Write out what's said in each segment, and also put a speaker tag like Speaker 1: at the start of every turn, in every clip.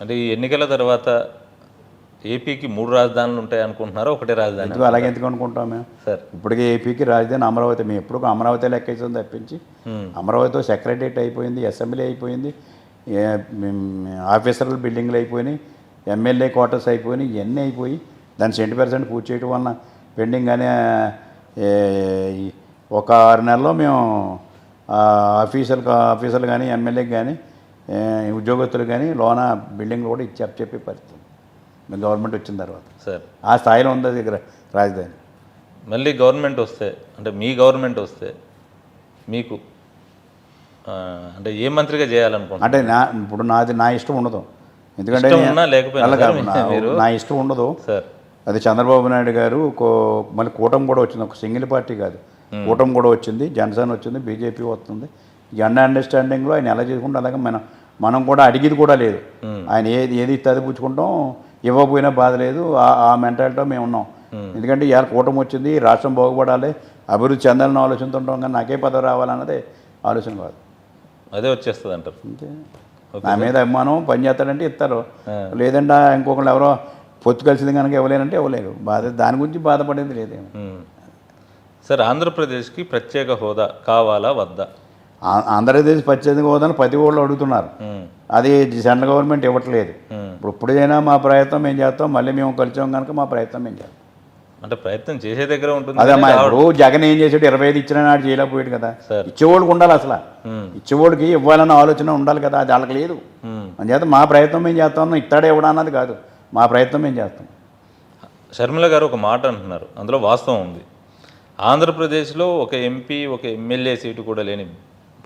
Speaker 1: అంటే ఈ ఎన్నికల తర్వాత ఏపీకి మూడు రాజధానులు ఉంటాయి అనుకుంటున్నారా? ఒకటే రాజధాని
Speaker 2: అలాగే ఎందుకు అనుకుంటాం మేము?
Speaker 1: సార్.
Speaker 2: ఇప్పటికీ ఏపీకి రాజధాని అమరావతి మేము ఎప్పుడు అమరావతి లెక్కేసాం తప్పించి. అమరావతితో సెక్రటరియట్ అయిపోయింది అసెంబ్లీ అయిపోయింది ఆఫీసర్ల బిల్డింగ్లు అయిపోయినాయి ఎమ్మెల్యే క్వార్టర్స్ అయిపోయినాయి ఇవన్నీ అయిపోయి దాన్ని సెంటీ పర్సెంట్ పూర్తి చేయడం వలన పెండింగ్ కానీ ఒక ఆరు నెలల్లో మేము ఆఫీసర్ ఆఫీసర్లు కానీ ఎమ్మెల్యేకి కానీ ఉద్యోగస్తులు కానీ లోన బిల్డింగ్లు కూడా ఇచ్చి చెప్పే పరిస్థితి. గవర్నమెంట్ వచ్చిన తర్వాత.
Speaker 1: సార్.
Speaker 2: ఆ స్థాయిలో ఉంది ఇక్కడ రాజధాని.
Speaker 1: మళ్ళీ గవర్నమెంట్ వస్తే అంటే మీ గవర్నమెంట్ వస్తే మీకు అంటే ఏ మంత్రిగా చేయాలనుకుంటున్నారు?
Speaker 2: అంటే నా ఇప్పుడు నాది నా ఇష్టం ఉండదు. ఎందుకంటే నా- ఇష్టం ఉండదు.
Speaker 1: సార్.
Speaker 2: అది చంద్రబాబు నాయుడు గారు మళ్ళీ కూటమి కూడా వచ్చింది. ఒక సింగిల్ పార్టీ కాదు. కూటమి కూడా వచ్చింది జనసేన వచ్చింది బీజేపీ వస్తుంది. ఈ అండర్ అండర్స్టాండింగ్లో ఆయన ఎలా చేసుకుంటే అలాగే మనం మనం కూడా అడిగేది కూడా లేదు. ఆయన ఏది ఏది అది పుచ్చుకుంటాం ఇవ్వకపోయినా బాధ లేదు ఆ- మెంటాలిటీలో మేము ఉన్నాం. ఎందుకంటే ఇవాళ కూటమి వచ్చింది రాష్ట్రం బాగుపడాలి అభివృద్ధి చెందాలని ఆలోచనతుంటాం కానీ నాకే పదవి రావాలన్నదే ఆలోచన కాదు.
Speaker 1: అదే వచ్చేస్తుంది అంటారు
Speaker 2: అంతే నా మీద అభిమానం పని చేస్తాడంటే ఇస్తారు. లేదంటే ఇంకొకళ్ళు ఎవరో పొత్తు కలిసింది కనుక ఇవ్వలేనంటే ఇవ్వలేరు. బాధ దాని గురించి బాధపడేది లేదేమో.
Speaker 1: సార్ ఆంధ్రప్రదేశ్కి ప్రత్యేక హోదా కావాలా వద్దా?
Speaker 2: ఆంధ్రప్రదేశ్ పచ్చేది హోదాను ప్రతి వాళ్ళు అడుగుతున్నారు. అది సెంట్రల్ గవర్నమెంట్ ఇవ్వట్లేదు. ఇప్పుడు ఇప్పుడైనా మా ప్రయత్నం మేము చేస్తాం మళ్ళీ మేము కలిసాం కనుక మా ప్రయత్నం మేము చేస్తాం
Speaker 1: అంటే ప్రయత్నం చేసే దగ్గర ఉంటుంది
Speaker 2: అదే మా ఇప్పుడు జగన్ ఏం చేసాడు ఇరవై ఐదు ఇచ్చిన నాడు చేయలేకపోయాడు కదా
Speaker 1: సార్.
Speaker 2: ఇచ్చేవాళ్ళకి ఉండాలి అసలు. ఇచ్చేవాడికి ఇవ్వాలన్న ఆలోచన ఉండాలి కదా అది వాళ్ళకి లేదు. అందుచేత మా ప్రయత్నం మేము చేస్తాం ఇస్తాడే ఇవ్వడా అన్నది కాదు మా ప్రయత్నం మేము చేస్తాం
Speaker 1: షర్మిల గారు ఒక మాట అంటున్నారు అందులో వాస్తవం ఉంది ఆంధ్రప్రదేశ్లో ఒక ఎంపీ ఒక ఎమ్మెల్యే సీటు కూడా లేని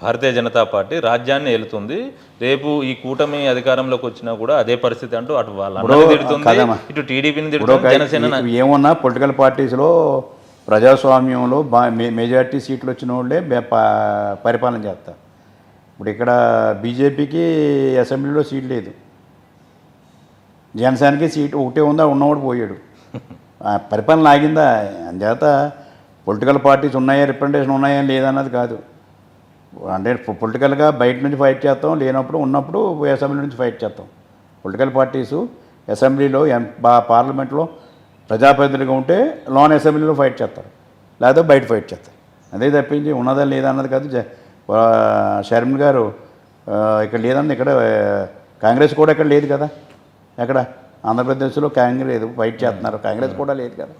Speaker 1: భారతీయ జనతా పార్టీ రాజ్యాన్ని ఏలుతుంది. రేపు ఈ కూటమి అధికారంలోకి వచ్చినా కూడా అదే పరిస్థితి అంటూ అటు వాళ్ళ అన్నని తిడుతుంది
Speaker 2: కదమ్మా.
Speaker 1: ఇటు టీడీపీని తిడుతుంది జనసేన
Speaker 2: ఏమున్నా పొలిటికల్ పార్టీస్లో ప్రజాస్వామ్యంలో బా మెజారిటీ సీట్లు వచ్చిన వాళ్ళే పరిపాలన చేస్తారు. ఇప్పుడు ఇక్కడ బీజేపీకి అసెంబ్లీలో సీట్ లేదు. జనసేనకి సీట్ ఒకటే ఉందా ఉన్నవాడు పోయాడు. పరిపాలన ఆగిందా? అంచేత పొలిటికల్ పార్టీస్ ఉన్నాయా రిప్రజెంటేషన్ ఉన్నాయా లేదన్నది కాదు. అంటే పొలిటికల్గా బయట నుంచి ఫైట్ చేస్తాం లేనప్పుడు ఉన్నప్పుడు అసెంబ్లీ నుంచి ఫైట్ చేస్తాం. పొలిటికల్ పార్టీసు అసెంబ్లీలో ఎం పార్లమెంట్లో ప్రజాప్రతినిధులుగా ఉంటే లోన్ అసెంబ్లీలో ఫైట్ చేస్తారు. లేదా బయట ఫైట్ చేస్తారు. అదే తప్పించి ఉన్నదా లేదా అన్నది కాదు షర్మిన్ గారు ఇక్కడ లేదన్నది ఇక్కడ కాంగ్రెస్ కూడా ఇక్కడ లేదు కదా? ఎక్కడ? ఆంధ్రప్రదేశ్లో కాంగ్రెస్ లేదు ఫైట్ చేస్తున్నారు. కాంగ్రెస్ కూడా లేదు కదా?